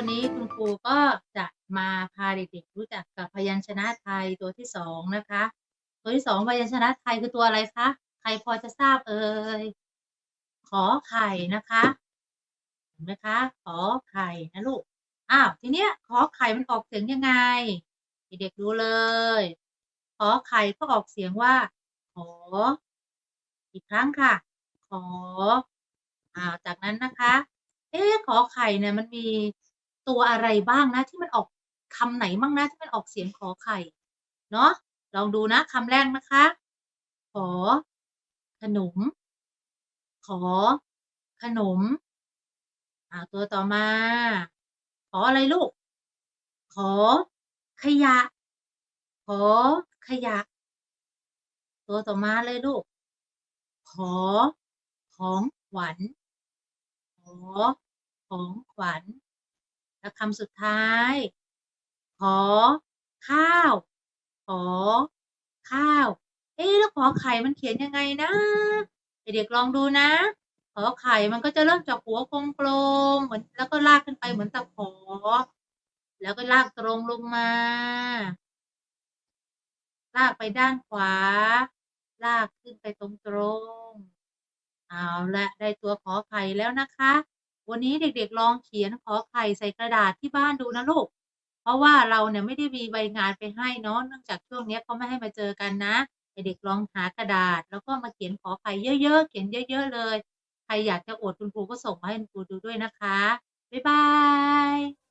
วันนี้คุณครูก็จะมาพาเด็กๆรู้จักกับพยัญชนะไทยตัวที่สองนะคะ ตัวที่สองพยัญชนะไทยคือตัวอะไรคะใครพอจะทราบเอ่ยขอไข่นะคะเห็นไหมคะ ขอไข่นะลูกอ้าวทีเนี้ยขอไข่มันออกเสียงยังไงเด็กๆดูเลยขอไข่ก็ออกเสียงว่า ขอ อีกครั้งค่ะ ขออ่าจากนั้นนะคะ เอ๊ขอไข่เนี่ยมันมี ตัวอะไรบ้างนะ ที่มันออกคำไหนบ้างนะที่มันออกเสียงขอไข่ เนาะลองดูนะคำแรกนะคะ ขอ ขนม ขอ ขนมอ่าตัวต่อมา ขออะไรลูก ขอ ขยะ ขอ ขยะ ตัวต่อมาเลยลูก ขอ ของขวัญ ขอ ของขวัญ และคำสุดท้าย ขอ ข้าว ขอ ข้าว เอ๊ะแล้วขอไข่มันเขียนยังไงนะเด็กๆลองดูนะ ขอไข่มันก็จะเริ่มจากหัวกลมๆเหมือนแล้วก็ลากขึ้นไปเหมือนตะขอ แล้วก็ลากตรงลงมา ลากไปด้านขวา ลากขึ้นไปตรงๆเอาละได้ตัวขอไข่แล้วนะคะ วันนี้เด็กๆลองเขียนขอไข่ใส่กระดาษที่บ้านดูนะลูก เพราะว่าเราเนี่ยไม่ได้มีใบงานไปให้เนาะเนื่องจากช่วงนี้เขาไม่ให้มาเจอกันนะเด็กๆลองหากระดาษ แล้วก็มาเขียนขอไข่เยอะๆเขียนเยอะ ๆ เลย ใครอยากจะอวดคุณครูก็ส่งมาให้คุณครูดูด้วยนะคะบ๊ายบาย